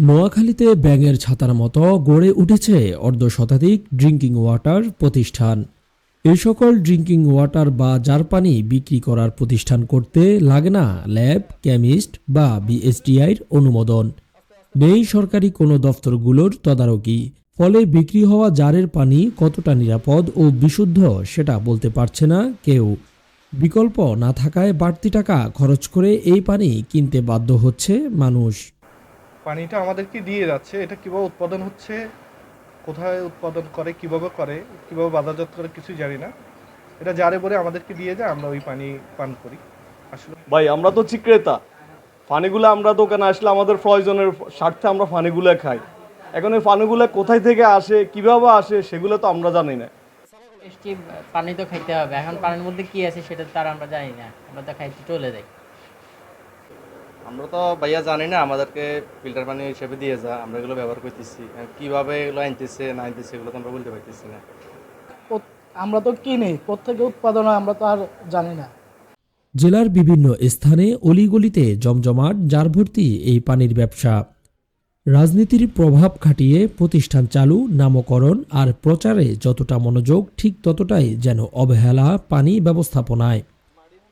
নোয়াখালীতে ব্যাঙের ছাতার মতো গড়ে উঠেছে অর্ধশতাধিক ড্রিঙ্কিং ওয়াটার প্রতিষ্ঠান। এই সকল ড্রিঙ্কিং ওয়াটার বা জার পানি বিক্রি করার প্রতিষ্ঠান করতে লাগে না ল্যাব, কেমিস্ট বা বিএসটিআইর অনুমোদন। নেই সরকারি কোনো দফতরগুলোর তদারকি। ফলে বিক্রি হওয়া জারের পানি কতটা নিরাপদ ও বিশুদ্ধ সেটা বলতে পারছে না কেউ। বিকল্প না থাকায় বাড়তি টাকা খরচ করে এই পানি কিনতে বাধ্য হচ্ছে মানুষ। পানিটা আমাদেরকে দিয়ে যাচ্ছে। এটা কীভাবে উৎপাদন হচ্ছে? কোথায় উৎপাদন করে? কীভাবে করে? কীভাবে বাজারজাত করে কিছুই জানি না। এটা যারে বলে আমাদেরকে দিয়ে যায় আমরা ওই পানি পান করি। আসলে ভাই আমরা তো চিক্রেতা পানিগুলো আমরা দোকানে আসলে আমাদের প্রয়োজনের স্বার্থে আমরা পানিগুলো খাই। এখন এই পানিগুলো কোথায় থেকে আসে কীভাবে আসে সেগুলো তো আমরা জানি না। পানি তো খাইতে হবে। এখন পানির মধ্যে কি আছে সেটা তার আমরা জানি না। আমরা তো খাইতে চলে যাই। আমরা তো ভাইয়া জানি না আমাদেরকে ফিল্টার পানি হিসেবে দিয়ে যা আমরা এগুলো ব্যবহার করতেছি। এখন কীভাবে এগুলো আনতেছে না আনতেছে এগুলো তো আমরা বলতে পারতেছি না। আমরা তো কিনি কোথেকে উৎপাদন আমরা তো আর জানি না। জেলার বিভিন্ন স্থানে অলিগলিতে জমজমাট জার ভর্তি এই পানির ব্যবসা। রাজনীতির প্রভাব খাটিয়ে প্রতিষ্ঠান চালু নামকরণ আর প্রচারে যতটা মনোযোগ ঠিক ততটাই যেন অবহেলা পানি ব্যবস্থাপনায়।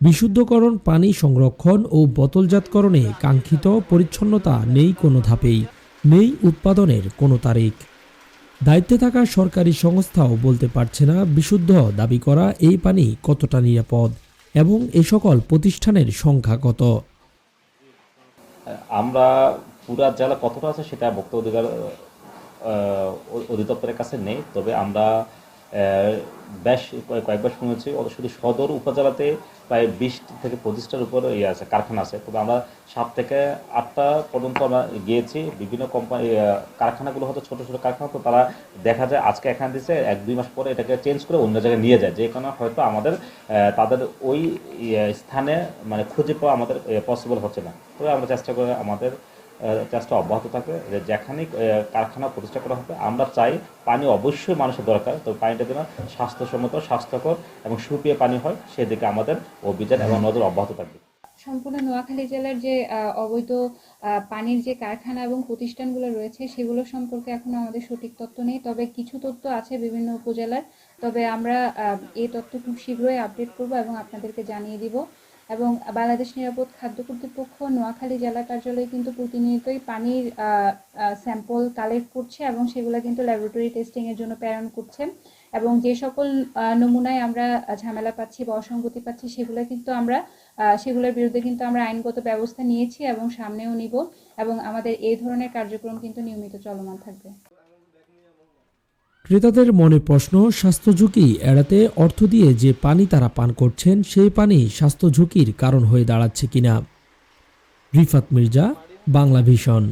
বিশুদ্ধকরণ, পানি সংরক্ষণ ও বোতলজাতকরণে কাঙ্ক্ষিত পরিচ্ছন্নতা নেই কোনো ধাপেই, নেই উৎপাদনের কোনো তারিখ। দায়িত্বে থাকা সরকারি সংস্থাও বলতে পারছে না বিশুদ্ধ দাবি করা এই পানি কতটা নিরাপদ এবং এ সকল প্রতিষ্ঠানের সংখ্যা কত। আমরা পুরা জেলা কতটা আছে সেটা ভোক্তা অধিকার অধিদপ্তরের কাছে নেই, তবে আমরা বেশ কয়েক- কয়েকবার শুনেছি শুধু সদর উপজেলাতে প্রায় বিশ থেকে পঁচিশটার উপর ইয়ে আছে, কারখানা আছে। তবে আমরা সাত থেকে আটটা পর্যন্ত আমরা গিয়েছি। বিভিন্ন কোম্পানি কারখানাগুলো হয়তো ছোটো ছোটো কারখানা, তো তারা দেখা যায় আজকে এখানে দিচ্ছে এক দুই মাস পরে এটাকে চেঞ্জ করে অন্য জায়গায় নিয়ে যায়। যে কারণে হয়তো আমাদের তাদের ওই স্থানে মানে খুঁজে পাওয়া আমাদের পসিবল হচ্ছে না। তবে আমরা চেষ্টা করে আমাদের চেষ্টা অব্যাহত থাকবে। যেখানেই কারখানা প্রতিষ্ঠা করা হবে, আমরা চাই পানি অবশ্যই মানুষের দরকার। তো পানিটা যেন স্বাস্থ্যসম্মত, স্বাস্থ্যকর এবং সুপেয় পানি হয়, সেদিকে আমাদের অভিযান এবং নজর অব্যাহত থাকবে। সম্পূর্ণ নোয়াখালী জেলার যে অবৈধ পানির যে কারখানা এবং প্রতিষ্ঠানগুলো রয়েছে, সেগুলো সম্পর্কে এখনও আমাদের সঠিক তথ্য নেই। তবে কিছু তথ্য আছে বিভিন্ন উপজেলার তবে আমরা এই তথ্য খুব শীঘ্রই আপডেট করব এবং আপনাদেরকে জানিয়ে দিব। এবং বাংলাদেশ নিরাপদ খাদ্য কর্তৃপক্ষ নোয়াখালী জেলা কার্যালয়ে কিন্তু প্রতিনিয়তই পানির স্যাম্পল কালেক্ট করছে এবং সেগুলো কিন্তু ল্যাবরেটরি টেস্টিং এর জন্য প্রেরণ করছে। এবং যে সকল নমুনায় আমরা ঝামেলা পাচ্ছি বা অসঙ্গতি পাচ্ছি সেগুলো কিন্তু আমরা সেগুলোর বিরুদ্ধে কিন্তু আমরা আইনগত ব্যবস্থা নিয়েছি এবং সামনেও নিব এবং আমাদের এই ধরনের কার্যক্রম কিন্তু নিয়মিত চলমান থাকবে। ক্রেতাদের মনে প্রশ্ন, স্বাস্থ্য ঝুঁকি এড়াতে অর্থ দিয়ে যে পানি তারা পান করছেন, সেই পানি স্বাস্থ্য ঝুঁকির কারণ হয়ে দাঁড়াচ্ছে কিনা? রিফাত মির্জা, বাংলা ভিশন।